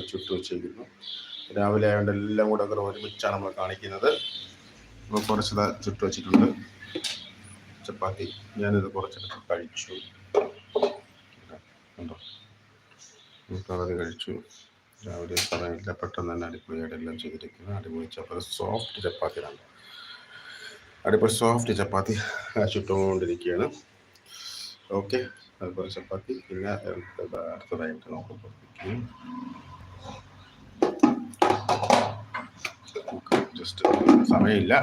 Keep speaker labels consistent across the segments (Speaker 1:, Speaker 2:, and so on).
Speaker 1: ചുട്ട് വെച്ചിരിക്കുന്നു. രാവിലെ ആയതുകൊണ്ട് എല്ലാം കൂടെ അങ്ങനെ ഒരുമിച്ചാണ് നമ്മൾ കാണിക്കുന്നത്. അപ്പോൾ കുറച്ച് ചുട്ടു ചുട്ട് വെച്ചിട്ടുണ്ട്. ചപ്പാത്തി. ഞാനിത് കുറച്ചെടുത്ത് കഴിച്ചു. അത് കഴിച്ചു. രാവിലെ സമയമില്ല. പെട്ടെന്ന് തന്നെ അടിപൊളിയായിട്ട് എല്ലാം ചെയ്തിരിക്കുന്നു. അടിപൊളി ചപ്പാത്തി. സോഫ്റ്റ് ചപ്പാത്തിയാണ് അടിപൊളി സോഫ്റ്റ് ചപ്പാത്തി. ചുട്ടുകൊണ്ടിരിക്കുകയാണ്. ഓക്കെ. അതുപോലെ ചപ്പാത്തി. പിന്നെ അടുത്തതായിട്ട് നമുക്ക് ജസ്റ്റ് സമയമില്ല.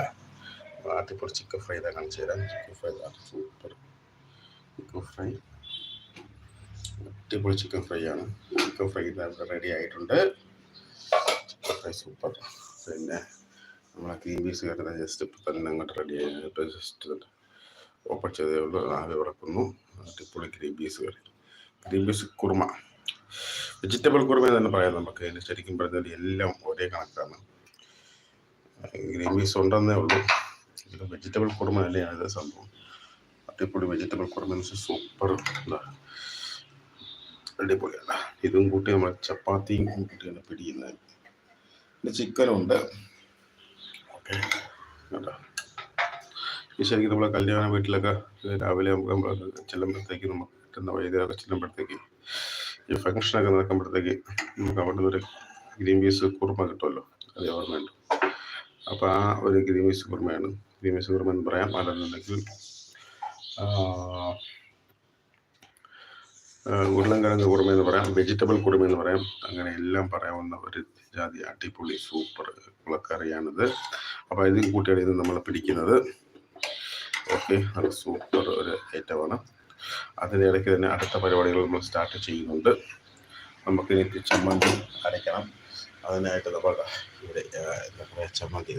Speaker 1: അടിപൊളി ചിക്കൻ ഫ്രൈ ഇതാ തരാം. Chicken fry super chicken fry അടിപൊളി ചിക്കൻ ഫ്രൈ ആണ്. ചിക്കൻ ഫ്രൈ റെഡി ആയിട്ടുണ്ട്. ചിക്കൻ ഫ്രൈ സൂപ്പർ പിന്നെ നമ്മളെ ഗ്രീൻ പീസ് കയറുന്നത് ജസ്റ്റ് ഇപ്പം തന്നെ അങ്ങോട്ട് റെഡി ആയിട്ട് ജസ്റ്റ് ഓപ്പൺ ചെയ്തേ ഉള്ളൂ. ആവി ഉറക്കുന്നു. അടിപൊളി green peas curry. Green peas kurma. Vegetable kurma തന്നെ പറയാം നമുക്ക്. അതിന് ശരിക്കും പറഞ്ഞാൽ എല്ലാം ഒരേ കണക്കാണ്. ഗ്രീൻ പീസ് ഉണ്ടെന്നേ ഉള്ളൂ. വെജിറ്റബിൾ കുറുമ അല്ലേ അത് സംഭവം. അടിപൊളി വെജിറ്റബിൾ കുറുമ സൂപ്പർ എന്താ അടിപൊളിയാണ്. ഇതും കൂട്ടി നമ്മൾ ചപ്പാത്തിയും കൂട്ടിയാണ് പിടിക്കുന്നത്. പിന്നെ ചിക്കനുണ്ട് ഓക്കെ ഈ ശരിക്കും നമ്മളെ കല്യാണ വീട്ടിലൊക്കെ രാവിലെ നമുക്ക് നമ്മൾ ചെല്ലുമ്പോഴത്തേക്ക് നമുക്ക് കിട്ടുന്ന വൈദ്യുതിയൊക്കെ ചെല്ലുമ്പോഴത്തേക്ക് ഈ ഫംഗ്ഷനൊക്കെ നടക്കുമ്പോഴത്തേക്ക് നമുക്ക് അവിടെ നിന്ന് ഒരു ഗ്രീൻ പീസ് കുറുമ കിട്ടുമല്ലോ. അത് ഓർമ്മയുണ്ട്. അപ്പോൾ ആ ഒരു ഗ്രീമി സുബ്രഹ്മയാണ്. ഗ്രീമി പീസ് എന്ന് പറയാം. അല്ലെന്നുണ്ടെങ്കിൽ ഉരുളൻകിഴങ്ങ് കുറുമ എന്ന് പറയാം. വെജിറ്റബിൾ കുറുമ എന്ന് പറയാം. അങ്ങനെ എല്ലാം പറയാവുന്ന ഒരു ജാതി അടിപൊളി സൂപ്പർ കുളക്കറിയാണിത്. അപ്പോൾ ഇത് കൂട്ടിയാണ് ഇത് നമ്മൾ പിടിക്കുന്നത്. ഓക്കെ അത് സൂപ്പർ ഒരു ഐറ്റമാണ് അതിന്റെ ഇടയ്ക്ക് തന്നെ അടുത്ത പരിപാടികൾ നമ്മൾ സ്റ്റാർട്ട് ചെയ്യുന്നുണ്ട്. നമുക്കിനി ചമ്മന്തി അരയ്ക്കണം. അതിനായിട്ട് നമ്മൾ ഇവിടെ നമ്മുടെ ചമ്മന്തി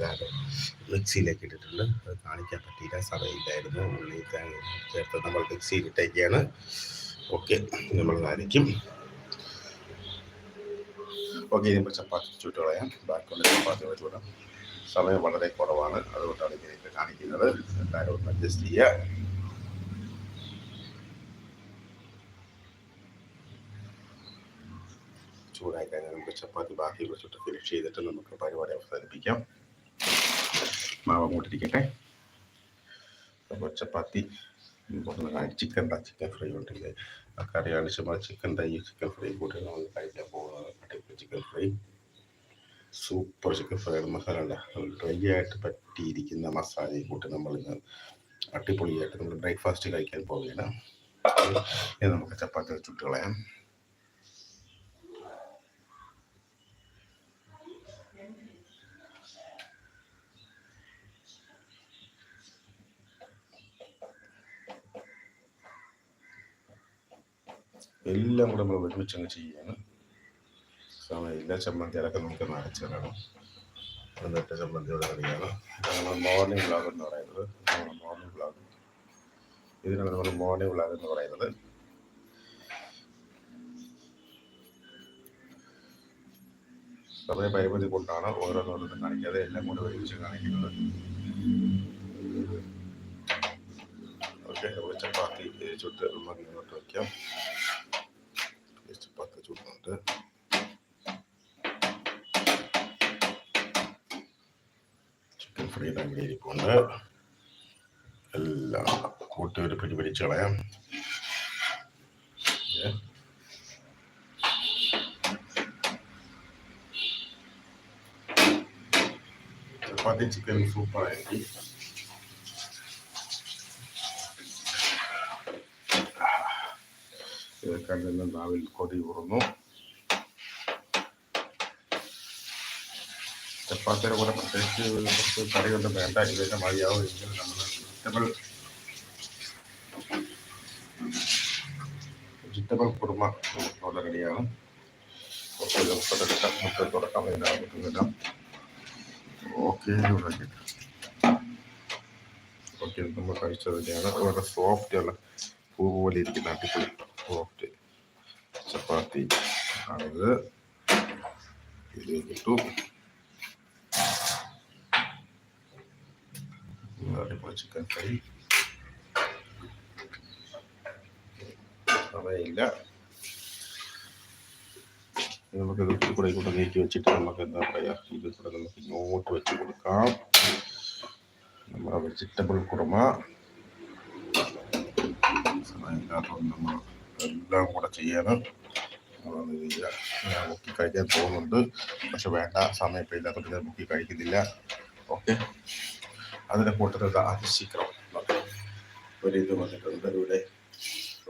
Speaker 1: മിക്സിയിലേക്ക് ഇട്ടിട്ടുണ്ട്. അത് കാണിക്കാൻ പറ്റിയില്ല സമയമില്ലായിരുന്നു. ഉള്ളി തേങ്ങ ചേർത്ത് നമ്മൾ മിക്സിയിൽ ഇട്ടേക്കാണ്. ഓക്കെ നമ്മൾ കാണിക്കും. ഓക്കെ ഇനിയിപ്പോൾ ചപ്പാത്തി ചുട്ട് കളയാം. ബാക്കിയുള്ള ചപ്പാത്തി വെച്ചുവിടാം സമയം വളരെ കുറവാണ്. അതുകൊണ്ടാണ് ഇങ്ങനെയൊക്കെ കാണിക്കുന്നത്. എല്ലാവരും ഒന്ന് അഡ്ജസ്റ്റ് ചെയ്യുക ചൂടായി കഴിഞ്ഞാൽ നമുക്ക് ചപ്പാത്തി ബാക്കി വെച്ചിട്ട് ഫിനിഷ് ചെയ്തിട്ട് നമുക്ക് പരിപാടി അവസാനിപ്പിക്കാം. മാവ് അങ്ങോട്ടിരിക്കട്ടെ. അപ്പോൾ ചപ്പാത്തി ചിക്കൻ ചിക്കൻ ഫ്രൈ ഉണ്ടെങ്കിൽ കറി അടിച്ചുമ്പോൾ ചിക്കൻ ഈ ചിക്കൻ ഫ്രൈ കൂട്ടി നമ്മൾ കഴിക്കാൻ പോകുന്നത് chicken fry super chicken fried masala ഉണ്ട് ഡ്രൈ ആയിട്ട് പറ്റിയിരിക്കുന്ന മസാലയും കൂട്ടി നമ്മൾ ഇന്ന് അടിപൊളിയായിട്ട് നമ്മൾ ബ്രേക്ക്ഫാസ്റ്റ് കഴിക്കാൻ പോവുകയാണ്. നമുക്ക് ചപ്പാത്തി ചുട്ട് എല്ലാം കൂടെ നമ്മൾ ഒരുമിച്ച് അങ്ങ് ചെയ്യാണ്. സമയമില്ല ചമ്മന്തികളൊക്കെ നമുക്ക് നരച്ചിടണം എന്നിട്ട് ചമ്മന്തിയോട് കറിയാണ് നമ്മൾ മോർണിംഗ് വ്ളോഗ് എന്ന് പറയുന്നത്. നമ്മുടെ മോർണിംഗ് വ്ളോഗ് ഇതിനാണ് നമ്മൾ മോർണിംഗ് വ്ളോഗ് എന്ന് പറയുന്നത്. സമയ പരിമിതി കൊണ്ടാണ് ഓരോന്നോരോന്നും കാണിക്കാതെ എല്ലാം കൂടെ ഒരുമിച്ച് കാണിക്കുന്നത്. ഓക്കെ ചപ്പാത്തി ചുട്ട് നമുക്ക് ഇങ്ങോട്ട് വയ്ക്കാം. ചുടുന്നുണ്ട് ചിക്കൻ ഫ്രൈ അങ്ങനെ ഇരിപ്പുണ്ട്. എല്ലാം കൂട്ടി ഒരു പിടി പിടിച്ച് കളയാം. ചപ്പാത്തി ചിക്കൻ സൂപ്പറായിരിക്കും ഇതൊക്കെ നാവിൽ കൊതി കൂറുന്നു ചപ്പാത്തിയുടെ കൂടെ പ്രത്യേകിച്ച് കുറച്ച് കറിയൊന്നും വേണ്ട ഇതൊക്കെ മതിയാവും എങ്കിൽ നമ്മൾ വെജിറ്റബിൾ വെജിറ്റബിൾ കുറുമ അവിടെ റെഡിയാകും കുറച്ച് ദിവസത്തെടുക്കാം തുടക്കം തുറക്കാൻ വേണ്ടി ഓക്കെ ഓക്കെ നമ്മൾ കഴിച്ചത് തന്നെയാണ്. വളരെ സോഫ്റ്റ് ഉള്ള പൂ പോലെ ഇരിക്കുന്ന അടിപൊളി സോഫ്റ്റ് ചപ്പാത്തി ആണിത്. ഇത് കിട്ടു അടിപൊളി ചിക്കൻ ഫ്രൈ. നമുക്ക് ഇത് കൂടെ ഇങ്ങോട്ട് നീക്കി വെച്ചിട്ട് നമുക്ക് എന്താ പറയുക ഇത് കൂടെ നമുക്ക് ഇങ്ങോട്ട് വെച്ച് കൊടുക്കാം. നമ്മുടെ വെജിറ്റബിൾ കുറുമ. സമയമില്ലാത്തതുകൊണ്ട് നമ്മൾ എല്ലാം കൂടെ ചെയ്യണം. ഞാൻ മുക്കി കഴിക്കാൻ പോകുന്നുണ്ട്. പക്ഷെ വേണ്ട സമയം ഇപ്പം ഇല്ലാത്തത് ഞാൻ മുക്കി കഴിക്കുന്നില്ല. ഓക്കെ. അതിന്റെ കൂട്ടത്തിൽ അതിശീക്രം ഒരു ഇത് വന്നിട്ടുണ്ട് ഇവിടെ.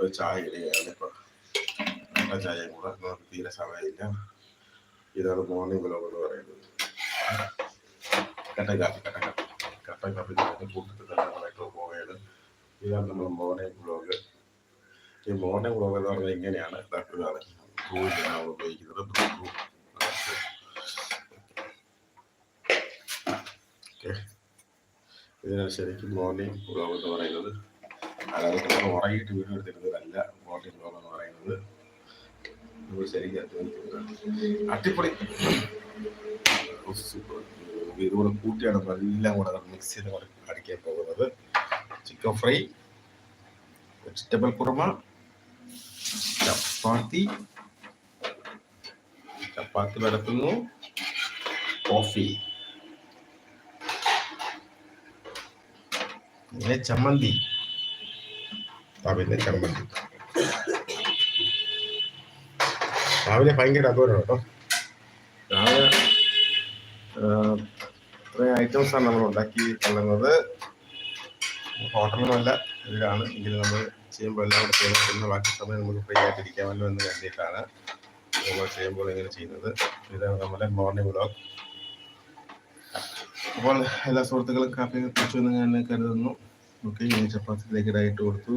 Speaker 1: ഒരു ചായ ഇടുകയാണ് ഇപ്പോൾ നല്ല ചായ കൂടെ. തീരെ സമയമില്ല. ഇതാണ് മോർണിംഗ് ബ്ലോഗ് എന്ന് പറയുന്നത്. കട്ടൻ കാപ്പി കട്ടൻ കാപ്പി. കട്ടൻ കാപ്പി കൂട്ടത്തിൽ തന്നെ നമ്മളായിട്ട് പോവുകയാണ്. ഇതാണ് നമ്മൾ മോർണിംഗ് ബ്ലോഗ് ഈ മോർണിംഗ് ബ്ലോഗ് എന്ന് പറഞ്ഞാൽ ഇങ്ങനെയാണ്. ഇതാണ് നമ്മൾ ഉപയോഗിക്കുന്നത്. Bru Bru okay. ഇതിനാണ് ശരിക്കും മോർണിംഗ് ബ്ലോഗ് എന്ന് പറയുന്നത്. അതായത് നമ്മൾ ഉറങ്ങിയിട്ട് വീഡിയോ എടുത്തിരുന്നതല്ല മോർണിംഗ് ബ്ലോഗ് എന്ന് പറയുന്നത്. നമ്മൾ ശരിക്കും അധ്വാനിക്കുന്നത് അടിപൊളി ഇതുകൂടെ കൂട്ടിയാണ് എല്ലാം കൂടെ മിക്സ് ചെയ്ത് അടിക്കാൻ പോകുന്നത്. Chicken fry vegetable kurma chapati. Chapati വരത്തുന്നു. Coffee പിന്നെ ചമ്മന്തി. ആ പിന്നെ ചമ്മന്തി. രാവിലെ ഭയങ്കര അധ്വാനം കേട്ടോ. രാവിലെ ഇത്രയും ഐറ്റംസ് ആണ് നമ്മൾ ഉണ്ടാക്കി ഹോട്ടലൊന്നും അല്ല ഇതിലാണ്. എങ്കിലും നമ്മൾ ചെയ്യുമ്പോൾ എല്ലാം കൂടെ ചെയ്യുന്നത്. പിന്നെ ബാക്കി സമയം നമുക്ക് ഫ്രീ ആയിട്ടിരിക്കാമല്ലോ എന്ന് കരുതിയിട്ടാണ് നമ്മൾ ചെയ്യുമ്പോൾ ഇങ്ങനെ ചെയ്യുന്നത്. ഇതാണ് നമ്മുടെ മോർണിംഗ് വ്ലോഗ് അപ്പോൾ എല്ലാ സുഹൃത്തുക്കളും കാപ്പി കുറിച്ചു എന്ന് ഞാൻ കരുതുന്നു. ഓക്കെ ഇനി ചപ്പാത്തിയിലേക്ക് ഡയറ്റ് കൊടുത്തു.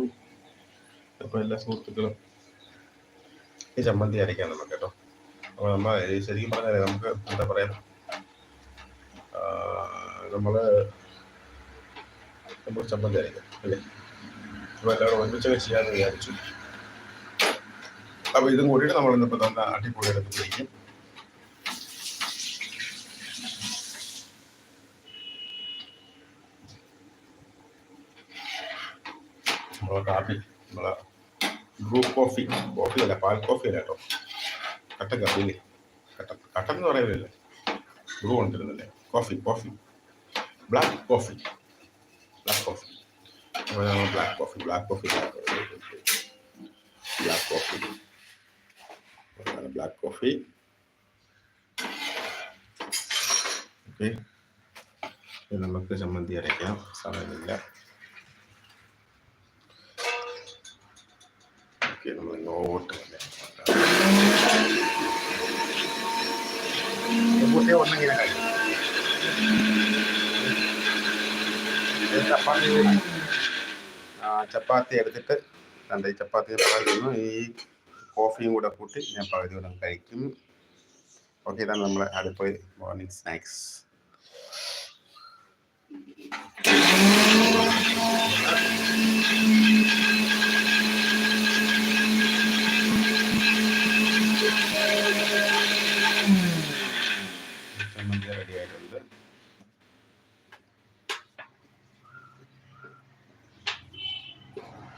Speaker 1: അപ്പോൾ എല്ലാ സുഹൃത്തുക്കളും ഈ ചമ്മന്തി അരയ്ക്കാം നമുക്ക് കേട്ടോ. അപ്പോൾ നമ്മൾ ശരിക്കും പറഞ്ഞാൽ നമുക്ക് എന്താ പറയാ നമ്മൾ നമ്മൾ ചമ്മന്തി അരയ്ക്കാം അല്ലേ? അപ്പോൾ എല്ലാവരും ഒരുമിച്ചൊക്കെ ചെയ്യാമെന്ന് വിചാരിച്ചു. അപ്പോൾ ഇതും കൂടിയിട്ട് നമ്മൾ ഇന്നിപ്പോൾ തന്നെ അടിപൊളി എടുത്തിരിക്കും നമ്മളെ കാപ്പി നമ്മളെ ബ്രൂ കോഫി കോഫി അല്ല പാൽ കോഫി അല്ല കേട്ടോ കട്ടൻ കാപ്പി ഇല്ലേ കട്ടൻ കട്ടൻ എന്ന് പറയുന്നില്ലേ Bru കൊണ്ടിരുന്നില്ലേ coffee coffee black coffee black coffee അപ്പോൾ ഞങ്ങൾ black coffee black coffee black coffee black coffee okay നമുക്ക് ചമ്മന്തി അരയ്ക്കാം സമയമില്ല ഓക്കെ നമ്മൾ ഇങ്ങോട്ട് വന്നേ. കുട്ടിയെ ഒന്നിങ്ങനെ കഴിയും ചപ്പാത്തി. ചപ്പാത്തി എടുത്തിട്ട് കണ്ട ഈ ചപ്പാത്തി പകരുന്നു ഈ കോഫിയും കൂടെ കൂട്ടി ഞാൻ പകുതി കൂടെ കഴിക്കും. ഓക്കെ ഇതാണ് നമ്മുടെ അടുപ്പ് മോർണിംഗ് സ്നാക്സ് ചമ്മന്തി റെഡി ആയിട്ടുണ്ട്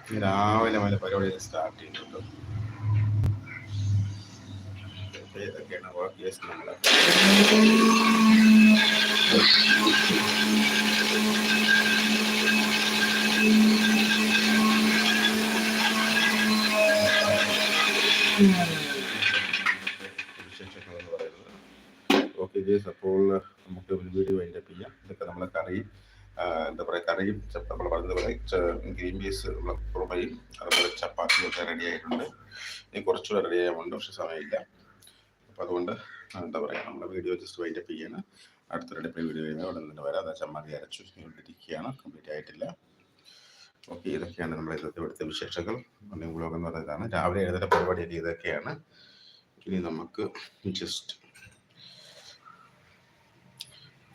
Speaker 1: ഇനി രാവിലെ മുതൽ പരിപാടി സ്റ്റാർട്ട് ചെയ്യുന്നുണ്ട് ഇപ്പൊ ഇതൊക്കെയാണ് വർക്ക് കേസ് നമ്മളെ വിശേഷങ്ങൾ എന്ന് പറയുന്നത് ഓക്കെ ജേസ് അപ്പോൾ നമുക്ക് ഒരു വീഡിയോ അതിന്റെ ചെയ്യാം ഇതൊക്കെ നമ്മളെ കറി ആ, എന്താ പറയുക കറിയും നമ്മൾ പറഞ്ഞതുപോലെ ഗ്രീൻ പീസ് കുറുമയും അതുപോലെ ചപ്പാത്തിയും ഒക്കെ റെഡി ആയിട്ടുണ്ട്. ഇനി കുറച്ചുകൂടെ റെഡി ചെയ്യാനുണ്ട് പക്ഷെ സമയമില്ല. അപ്പം അതുകൊണ്ട് എന്താ പറയുക നമ്മുടെ വീഡിയോ ജസ്റ്റ് വൈൻഡ് അപ്പ് ചെയ്യാണ്. അടുത്ത റെഡിപ്പ് വീഡിയോ കഴിഞ്ഞാൽ ഉടൻ തന്നെ വരാം. അതാ ചമ്മാതി അരച്ചു. ഇരിക്കുകയാണ്. കംപ്ലീറ്റ് ആയിട്ടില്ല. ഓക്കെ ഇതൊക്കെയാണ് നമ്മുടെ ഇന്നത്തെ ഇവിടുത്തെ വിശേഷങ്ങൾ. മോർണിംഗ് വ്ലോഗ് എന്ന് പറയുന്നതാണ്. രാവിലെ എഴുതേണ്ട പരിപാടിയൊക്കെ ഇതൊക്കെയാണ്. ഇനി നമുക്ക് ജസ്റ്റ്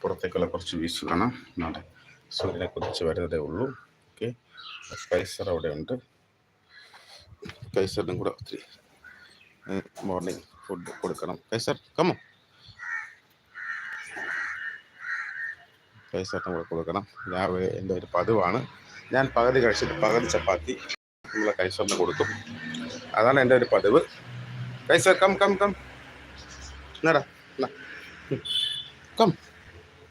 Speaker 1: പുറത്തേക്കുള്ള കുറച്ച് വീസ് കാണാം. നാളെ സൂര്യനെ കുറിച്ച് വരുന്നതേ ഉള്ളൂ. ഓക്കെ. കൈസർ അവിടെ ഉണ്ട് കൈസറിനും കൂടെ ഒത്തിരി മോർണിംഗ് ഫുഡ് കൊടുക്കണം. കൈസർ കമോ കൈസറിനും കൂടെ കൊടുക്കണം. ഞാൻ എന്റെ ഒരു പതിവാണ്. ഞാൻ പകുതി കഴിച്ചിട്ട് പകുതി ചപ്പാത്തി നമ്മളെ കൈസറിന് കൊടുക്കും അതാണ് എന്റെ ഒരു പതിവ്. കൈസർ കം കം കം എന്നാടാ എന്നാ കം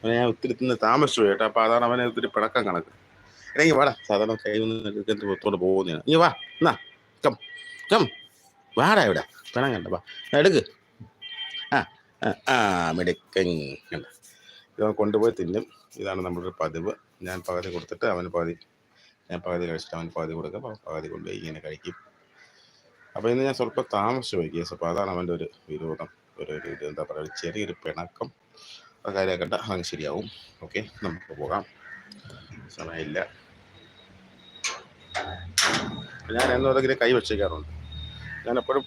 Speaker 1: അവനെ ഞാൻ ഒത്തിരി തിന്ന് താമസിച്ചു കേട്ടോ. അപ്പൊ അതാണ് അവനെ ഒത്തിരി പിടക്കം കണക്ക്. ഇടങ്ങി വാടാ. സാധാരണ കൈ ഒന്ന് പുറത്തോട്ട് പോകുന്നതാണ്. ഇനി വാ. എന്നാ കം കം വാടാ ഇവിടെ. പിണം കണ്ട വാ. എടുക്ക്. ആ ആ, മെടുക്കൻ ഇത് കൊണ്ടുപോയി തിന്നും. ഇതാണ് നമ്മുടെ പതിവ്. ഞാൻ പകുതി കൊടുത്തിട്ട് അവന് പകുതി. ഞാൻ പകുതി കഴിച്ചിട്ട് അവന് പകുതി കൊടുക്കും. പകുതി കൊണ്ടുപോയി ഇങ്ങനെ കഴിക്കും. അപ്പോൾ ഇന്ന് ഞാൻ സ്വല്പം താമസിച്ചു പോയി കേസ്. അപ്പോൾ അതാണ് അവന്റെ ഒരു വിരോധം. ഒരു എന്താ പറയുക ചെറിയൊരു പിണക്കം. കാര്യമാക്കണ്ട അതങ്ങ് ശരിയാവും. ഓക്കെ നമുക്ക് പോകാം. സമയമില്ല. ഞാൻ എന്നോടെങ്കിലും കൈ വെച്ചേക്കാറുണ്ട്. ഞാൻ എപ്പോഴും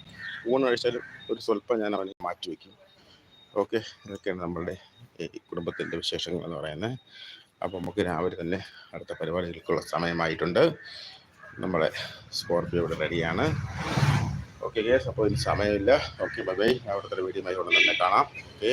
Speaker 1: ഊണ് കഴിച്ചാലും ഒരു സ്വല്പം ഞാൻ അവനെ മാറ്റി വയ്ക്കും ഓക്കെ ഇതൊക്കെയാണ് നമ്മളുടെ കുടുംബത്തിന്റെ വിശേഷങ്ങൾ എന്ന് പറയുന്നത്. അപ്പോൾ നമുക്ക് രാവിലെ തന്നെ അടുത്ത പരിപാടികൾക്കുള്ള സമയമായിട്ടുണ്ട്. നമ്മളെ സ്കോർപ്പിയോ ഇവിടെ റെഡിയാണ്. ഓക്കെ കേസ് അപ്പോൾ ഇനി സമയമില്ല. ഓക്കെ ബൈ അവിടുത്തെ വീഡിയോ ഉടൻ തന്നെ കാണാം. ഓക്കെ.